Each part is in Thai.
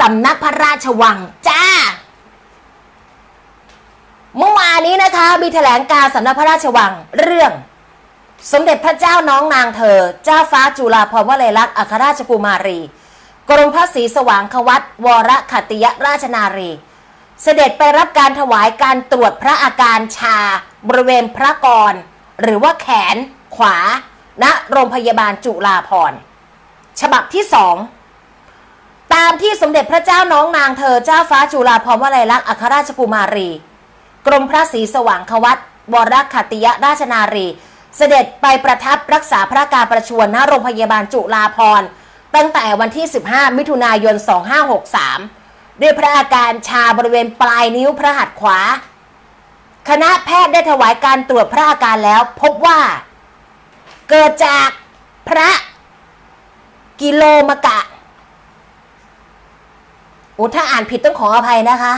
สำนักพระราชวังจ้า เมื่อวานนี้นะคะมีแถลงการสำนักพระราชวังเรื่อง สมเด็จพระเจ้าน้องนางเธอ เจ้าฟ้าจุฬาภรณ์วลัยลักษณ์อัครราชกุมารี กรมพระศรีสว่างควัตวรขัตติยราชนารี เสด็จไปรับการถวายการตรวจพระอาการชาบริเวณพระกร หรือว่าแขนขวาณโรงพยาบาลจุฬาภรณ์ฉบับที่สอง ที่สมเด็จพระเจ้าน้องนางเธอเจ้าฟ้าจุฬาภรณ์วลัยลักษณ์อัครราชกุมารี กรมพระศรีสว่างควัตวรขัตติยราชนารี เสด็จไปประทับรักษาพระการประชวรณโรงพยาบาลจุฬาภรณ์ตั้งแต่วันที่ 15 มิถุนายน 2563 ด้วยพระอาการชาบริเวณปลายนิ้วพระหัตถ์ขวา คณะแพทย์ได้ถวายการตรวจพระอาการแล้วพบว่า เกิดจากพระกิโลมกะ โอ้ถ้าอ่านผิดต้องขออภัยนะคะ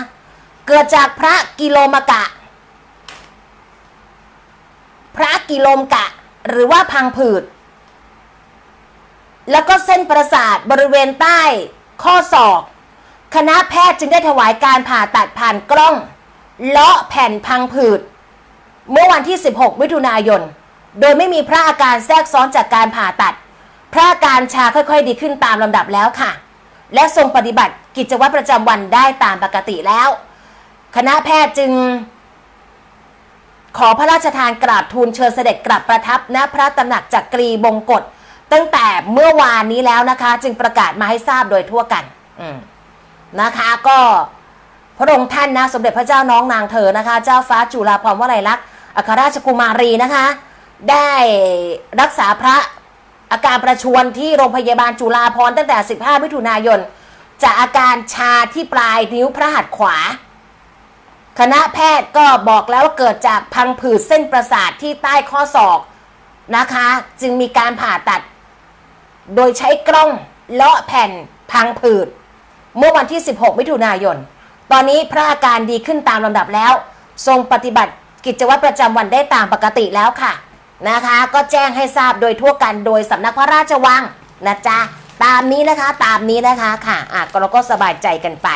เกิดจากพระกิโลมกะ พระกิโลมกะ หรือว่าพังผืด แล้วก็เส้นประสาทบริเวณใต้ ข้อศอก คณะแพทย์จึงได้ถวายการผ่าตัดผ่านกล้อง เลาะแผ่นพังผืด เมื่อวันที่ 16 มิถุนายน โดยไม่มีพระอาการแทรกซ้อนจากการผ่าตัด พระอาการชาค่อยๆ ดีขึ้นตามลำดับแล้วค่ะ และทรงปฏิบัติ กิจวัตรประจำวันได้ตามปกติแล้ว คณะแพทย์จึง ขอพระราชทานกราบทูลเชิญเสด็จกลับประทับณพระตำหนักจักรีบงกฎตั้งแต่เมื่อวานนี้แล้วนะคะ จึงประกาศมาให้ทราบโดยทั่วกันนะคะก็พระองค์ท่านนะสมเด็จพระเจ้าน้องนางเธอนะคะ เจ้าฟ้าจุฬาภรณ์วลัยลักษณ์อัครราชกุมารีนะคะ ได้รักษาพระอาการประชวรที่โรงพยาบาลจุฬาภรณ์ตั้งแต่ 15 มิถุนายน จากอาการชาที่ปลายนิ้วพระหัตถ์ขวา คณะแพทย์ก็บอกแล้วว่าเกิดจากพังผืดเส้นประสาทที่ใต้ข้อศอกนะคะ จึงมีการผ่าตัด โดยใช้กล้องเลาะแผ่นพังผืด เมื่อวันที่ 16 มิถุนายน ตอนนี้พระอาการดีขึ้นตามลำดับแล้ว ทรงปฏิบัติกิจวัตรประจำวันได้ตามปกติแล้วค่ะนะคะ ก็แจ้งให้ทราบโดยทั่วกันโดยสำนักพระราชวังนะจ๊ะ ตามนี้นะคะตามนี้นะคะค่ะอะก็เราก็สบายใจกันไป